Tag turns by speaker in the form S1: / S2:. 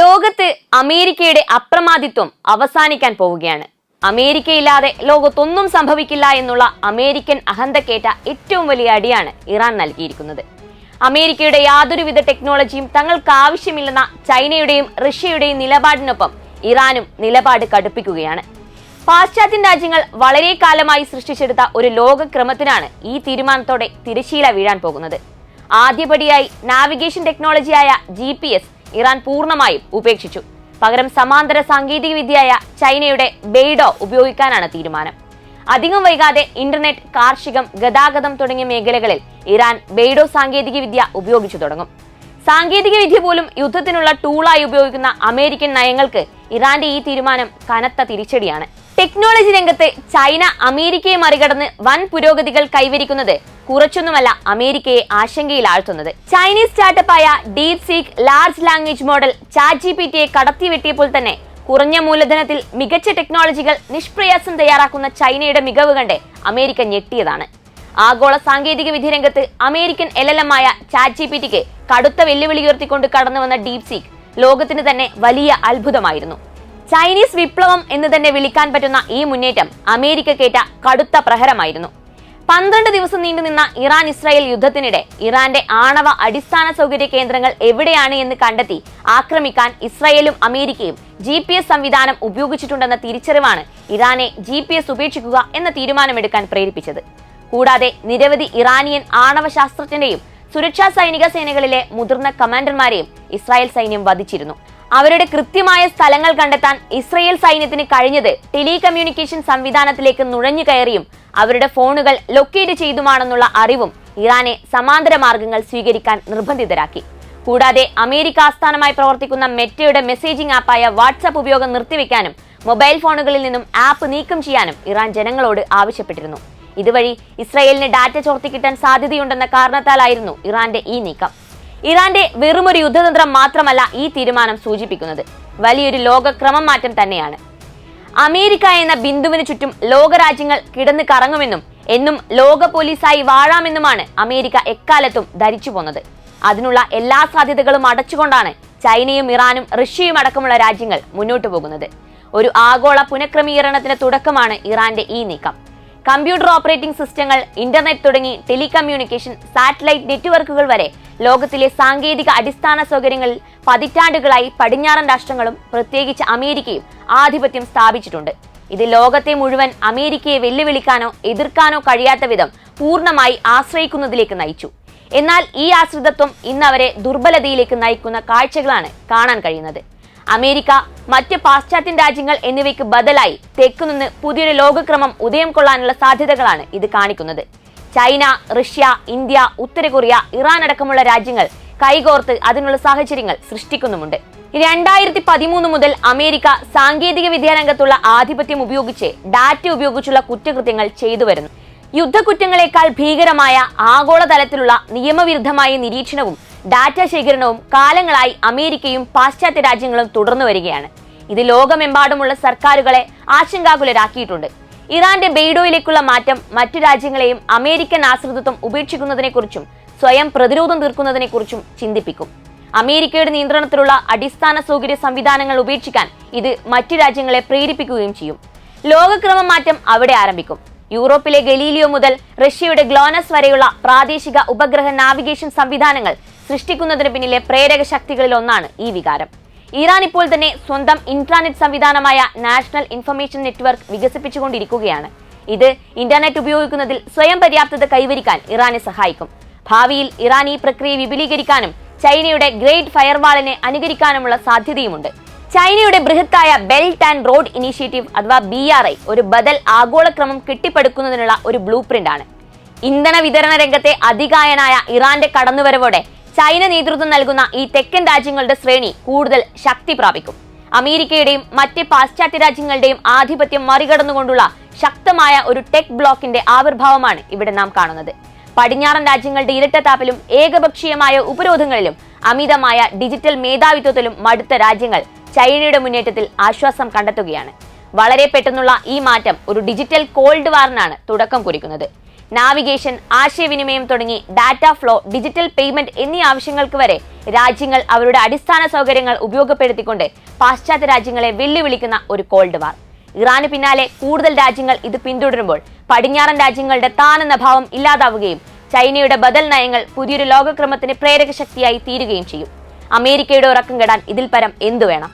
S1: ലോകത്ത് അമേരിക്കയുടെ അപ്രമാദിത്വം അവസാനിക്കാൻ പോവുകയാണ്. അമേരിക്കയില്ലാതെ ലോകത്തൊന്നും സംഭവിക്കില്ല എന്നുള്ള അമേരിക്കൻ അഹന്തക്കേറ്റ ഏറ്റവും വലിയ അടിയാണ് ഇറാൻ നൽകിയിരിക്കുന്നത്. അമേരിക്കയുടെ യാതൊരുവിധ ടെക്നോളജിയും തങ്ങൾക്ക് ആവശ്യമില്ലെന്ന ചൈനയുടെയും റഷ്യയുടെയും നിലപാടിനൊപ്പം ഇറാനും നിലപാട് കടുപ്പിക്കുകയാണ്. പാശ്ചാത്യ രാജ്യങ്ങൾ വളരെ കാലമായി സൃഷ്ടിച്ചെടുത്ത ഒരു ലോകക്രമത്തിനാണ് ഈ തീരുമാനത്തോടെ തിരശീല വീഴാൻ പോകുന്നത്. ആദ്യപടിയായി നാവിഗേഷൻ ടെക്നോളജിയായ ജി പി എസ് ഇറാൻ പൂർണമായും ഉപേക്ഷിച്ചു. പകരം സമാന്തര സാങ്കേതിക വിദ്യയായ ചൈനയുടെ ബെയ്ഡോ ഉപയോഗിക്കാനാണ് തീരുമാനം. അധികം വൈകാതെ ഇന്റർനെറ്റ് കാർഷികം ഗതാഗതം തുടങ്ങിയ മേഖലകളിൽ ഇറാൻ ബെയ്ഡോ സാങ്കേതിക വിദ്യ ഉപയോഗിച്ചു തുടങ്ങും. സാങ്കേതിക വിദ്യ പോലും യുദ്ധത്തിനുള്ള ടൂളായി ഉപയോഗിക്കുന്ന അമേരിക്കൻ നയങ്ങൾക്ക് ഇറാന്റെ ഈ തീരുമാനം കനത്ത തിരിച്ചടിയാണ്. ടെക്നോളജി രംഗത്ത് ചൈന അമേരിക്കയെ മറികടന്ന് വൻ പുരോഗതികൾ കൈവരിക്കുന്നത് കുറച്ചൊന്നുമല്ല അമേരിക്കയെ ആശങ്കയിലാഴ്ത്തുന്നത്. Chinese സ്റ്റാർട്ടപ്പായ DeepSeek large language model chat G P ടിയെ കടത്തിവെട്ടിയപ്പോൾ തന്നെ കുറഞ്ഞ മൂലധനത്തിൽ മികച്ച ടെക്നോളജികൾ നിഷ്പ്രയാസം തയ്യാറാക്കുന്ന ചൈനയുടെ മികവ് കണ്ട് അമേരിക്ക ഞെട്ടിയതാണ്. ആഗോള സാങ്കേതിക വിധി രംഗത്ത് അമേരിക്കൻ എൽ എൽ എം ആയ ചാറ്റ് ജി പി ടിക്ക് കടുത്ത വെല്ലുവിളി ഉയർത്തിക്കൊണ്ട് കടന്നു വന്ന ഡീപ് സീക്ക് ലോകത്തിന് തന്നെ വലിയ അത്ഭുതമായിരുന്നു. ചൈനീസ് വിപ്ലവം എന്ന് തന്നെ വിളിക്കാൻ പറ്റുന്ന ഈ മുന്നേറ്റം അമേരിക്ക കേട്ട കടുത്ത പ്രഹരമായിരുന്നു. പന്ത്രണ്ട് ദിവസം നീണ്ടുനിന്ന ഇറാൻ ഇസ്രായേൽ യുദ്ധത്തിനിടെ ഇറാന്റെ ആണവ അടിസ്ഥാന സൗകര്യ കേന്ദ്രങ്ങൾ എവിടെയാണ് എന്ന് കണ്ടെത്തി ആക്രമിക്കാൻ ഇസ്രായേലും അമേരിക്കയും ജി പി എസ് സംവിധാനം ഉപയോഗിച്ചിട്ടുണ്ടെന്ന തിരിച്ചറിവാണ് ഇറാനെ ജി പി എസ് ഉപേക്ഷിക്കുക എന്ന തീരുമാനമെടുക്കാൻ പ്രേരിപ്പിച്ചത്. കൂടാതെ നിരവധി ഇറാനിയൻ ആണവ ശാസ്ത്രജ്ഞരെയും സുരക്ഷാ സൈനിക സേനകളിലെ മുതിർന്ന കമാൻഡർമാരെയും ഇസ്രായേൽ സൈന്യം വധിച്ചിരുന്നു. അവരുടെ കൃത്യമായ സ്ഥലങ്ങൾ കണ്ടെത്താൻ ഇസ്രയേൽ സൈന്യത്തിന് കഴിഞ്ഞത് ടെലികമ്മ്യൂണിക്കേഷൻ സംവിധാനത്തിലേക്ക് നുഴഞ്ഞു കയറിയും അവരുടെ ഫോണുകൾ ലൊക്കേറ്റ് ചെയ്തുമാണെന്നുള്ള അറിവും ഇറാനെ സമാന്തര മാർഗങ്ങൾ സ്വീകരിക്കാൻ നിർബന്ധിതരാക്കി. കൂടാതെ അമേരിക്ക ആസ്ഥാനമായി പ്രവർത്തിക്കുന്ന മെറ്റയുടെ മെസ്സേജിംഗ് ആപ്പായ വാട്സാപ്പ് ഉപയോഗം നിർത്തിവെക്കാനും മൊബൈൽ ഫോണുകളിൽ നിന്നും ആപ്പ് നീക്കം ചെയ്യാനും ഇറാൻ ജനങ്ങളോട് ആവശ്യപ്പെട്ടിരുന്നു. ഇതുവഴി ഇസ്രയേലിന് ഡാറ്റ ചോർത്തിക്കിട്ടാൻ സാധ്യതയുണ്ടെന്ന കാരണത്താലായിരുന്നു ഇറാന്റെ ഈ നീക്കം. ഇറാന്റെ വെറുമൊരു യുദ്ധതന്ത്രം മാത്രമല്ല ഈ തീരുമാനം സൂചിപ്പിക്കുന്നത്. വലിയൊരു ലോകക്രമം മാറ്റം തന്നെയാണ്. അമേരിക്ക എന്ന ബിന്ദുവിന് ചുറ്റും ലോകരാജ്യങ്ങൾ കിടന്ന് കറങ്ങുമെന്നും എന്നും ലോക പോലീസായി വാഴാമെന്നുമാണ് അമേരിക്ക എക്കാലത്തും ധരിച്ചു പോന്നത്. അതിനുള്ള എല്ലാ സാധ്യതകളും അടച്ചുകൊണ്ടാണ് ചൈനയും ഇറാനും റഷ്യയും അടക്കമുള്ള രാജ്യങ്ങൾ മുന്നോട്ടു പോകുന്നത്. ഒരു ആഗോള പുനഃക്രമീകരണത്തിന് തുടക്കമാണ് ഇറാന്റെ ഈ നീക്കം. കമ്പ്യൂട്ടർ ഓപ്പറേറ്റിംഗ് സിസ്റ്റങ്ങൾ ഇന്റർനെറ്റ് തുടങ്ങി ടെലികമ്മ്യൂണിക്കേഷൻ സാറ്റലൈറ്റ് നെറ്റ്വർക്കുകൾ വരെ ലോകത്തിലെ സാങ്കേതിക അടിസ്ഥാന സൗകര്യങ്ങളിൽ പതിറ്റാണ്ടുകളായി പടിഞ്ഞാറൻ രാഷ്ട്രങ്ങളും പ്രത്യേകിച്ച് അമേരിക്കയും ആധിപത്യം സ്ഥാപിച്ചിട്ടുണ്ട്. ഇത് ലോകത്തെ മുഴുവൻ അമേരിക്കയെ വെല്ലുവിളിക്കാനോ എതിർക്കാനോ കഴിയാത്ത വിധം പൂർണമായി ആശ്രയിക്കുന്നതിലേക്ക് നയിച്ചു. എന്നാൽ ഈ ആശ്രിതത്വം ഇന്ന് അവരെ ദുർബലതയിലേക്ക് നയിക്കുന്ന കാഴ്ചകളാണ് കാണാൻ കഴിയുന്നത്. അമേരിക്ക മറ്റ് പാശ്ചാത്യൻ രാജ്യങ്ങൾ എന്നിവയ്ക്ക് ബദലായി തെക്കുനിന്ന് പുതിയൊരു ലോകക്രമം ഉദയം കൊള്ളാനുള്ള സാധ്യതകളാണ് ഇത് കാണിക്കുന്നത്. ചൈന റഷ്യ ഇന്ത്യ ഉത്തര കൊറിയ ഇറാൻ അടക്കമുള്ള രാജ്യങ്ങൾ കൈകോർത്ത് അതിനുള്ള സാഹചര്യങ്ങൾ സൃഷ്ടിക്കുന്നുമുണ്ട്. രണ്ടായിരത്തി പതിമൂന്ന് മുതൽ അമേരിക്ക സാങ്കേതിക വിദ്യാരംഗത്തുള്ള ആധിപത്യം ഉപയോഗിച്ച് ഡാറ്റ ഉപയോഗിച്ചുള്ള കുറ്റകൃത്യങ്ങൾ ചെയ്തു വരുന്നു. യുദ്ധക്കുറ്റങ്ങളെക്കാൾ ഭീകരമായ ആഗോളതലത്തിലുള്ള നിയമവിരുദ്ധമായ നിരീക്ഷണവും ഡാറ്റ ശേഖരണവും കാലങ്ങളായി അമേരിക്കയും പാശ്ചാത്യ രാജ്യങ്ങളും തുടർന്നു വരികയാണ്. ഇത് ലോകമെമ്പാടുമുള്ള സർക്കാരുകളെ ആശങ്കാകുലരാക്കിയിട്ടുണ്ട്. ഇറാന്റെ ബെയ്ഡോയിലേക്കുള്ള മാറ്റം മറ്റു രാജ്യങ്ങളെയും അമേരിക്കൻ ആശ്രിതത്വം ഉപേക്ഷിക്കുന്നതിനെക്കുറിച്ചും സ്വയം പ്രതിരോധം തീർക്കുന്നതിനെക്കുറിച്ചും ചിന്തിപ്പിക്കും. അമേരിക്കയുടെ നിയന്ത്രണത്തിലുള്ള അടിസ്ഥാന സൗകര്യ സംവിധാനങ്ങൾ ഉപേക്ഷിക്കാൻ ഇത് മറ്റു രാജ്യങ്ങളെ പ്രേരിപ്പിക്കുകയും ചെയ്യും. ലോകക്രമം മാറ്റം അവിടെ ആരംഭിക്കും. യൂറോപ്പിലെ ഗലീലിയോ മുതൽ റഷ്യയുടെ ഗ്ലോനസ് വരെയുള്ള പ്രാദേശിക ഉപഗ്രഹ നാവിഗേഷൻ സംവിധാനങ്ങൾ സൃഷ്ടിക്കുന്നതിന് പിന്നിലെ പ്രേരക ശക്തികളിൽ ഒന്നാണ് ഈ വികാരം. ഇറാൻ ഇപ്പോൾ തന്നെ സ്വന്തം ഇന്റർനെറ്റ് സംവിധാനമായ നാഷണൽ ഇൻഫർമേഷൻ നെറ്റ്വർക്ക് വികസിപ്പിച്ചുകൊണ്ടിരിക്കുകയാണ്. ഇത് ഇന്റർനെറ്റ് ഉപയോഗിക്കുന്നതിൽ സ്വയം പര്യാപ്തത കൈവരിക്കാൻ ഇറാനെ സഹായിക്കും. ഭാവിയിൽ ഇറാൻ ഈ പ്രക്രിയ വിപുലീകരിക്കാനും ചൈനയുടെ ഗ്രേറ്റ് ഫയർവാളിനെ അനുകരിക്കാനുമുള്ള സാധ്യതയുമുണ്ട്. ചൈനയുടെ ബൃഹത്തായ ബെൽറ്റ് ആൻഡ് റോഡ് ഇനീഷ്യേറ്റീവ് അഥവാ ബി ആർ ഐ ഒരു ബദൽ ആഗോളക്രമം കെട്ടിപ്പടുക്കുന്നതിനുള്ള ഒരു ബ്ലൂ പ്രിന്റ് ആണ്. ഇന്ധന വിതരണ രംഗത്തെ അധികായനായ ഇറാന്റെ കടന്നുവരവോടെ ചൈന നേതൃത്വം നൽകുന്ന ഈ തെക്കൻ രാജ്യങ്ങളുടെ ശ്രേണി കൂടുതൽ ശക്തി പ്രാപിക്കും. അമേരിക്കയുടെയും മറ്റ് പാശ്ചാത്യ രാജ്യങ്ങളുടെയും ആധിപത്യം മറികടന്നുകൊണ്ടുള്ള ശക്തമായ ഒരു ടെക് ബ്ലോക്കിന്റെ ആവിർഭാവമാണ് ഇവിടെ നാം കാണുന്നത്. പടിഞ്ഞാറൻ രാജ്യങ്ങളുടെ ഇരട്ടത്താപ്പിലും ഏകപക്ഷീയമായ ഉപരോധങ്ങളിലും അമിതമായ ഡിജിറ്റൽ മേധാവിത്വത്തിലും മടുത്ത രാജ്യങ്ങൾ ചൈനയുടെ മുന്നേറ്റത്തിൽ ആശ്വാസം കണ്ടെത്തുകയാണ്. വളരെ പെട്ടെന്നുള്ള ഈ മാറ്റം ഒരു ഡിജിറ്റൽ കോൾഡ് വാറിനാണ് തുടക്കം കുറിക്കുന്നത്. നാവിഗേഷൻ ആശയവിനിമയം തുടങ്ങി ഡാറ്റ ഫ്ലോ ഡിജിറ്റൽ പേയ്മെന്റ് എന്നീ ആവശ്യങ്ങൾക്ക് വരെ രാജ്യങ്ങൾ അവരുടെ അടിസ്ഥാന സൗകര്യങ്ങൾ ഉപയോഗപ്പെടുത്തിക്കൊണ്ട് പാശ്ചാത്യ രാജ്യങ്ങളെ വെല്ലുവിളിക്കുന്ന ഒരു കോൾഡ് വാർ ഇറാന് പിന്നാലെ കൂടുതൽ രാജ്യങ്ങൾ ഇത് പിന്തുടരുമ്പോൾ പടിഞ്ഞാറൻ രാജ്യങ്ങളുടെ താനെന്ന ഭാവം ഇല്ലാതാവുകയും ചൈനയുടെ ബദൽ നയങ്ങൾ പുതിയൊരു ലോകക്രമത്തിന് പ്രേരക ശക്തിയായി തീരുകയും ചെയ്യും. അമേരിക്കയുടെ ഉറക്കം കെടാൻ ഇതിൽ പരം എന്തു വേണം?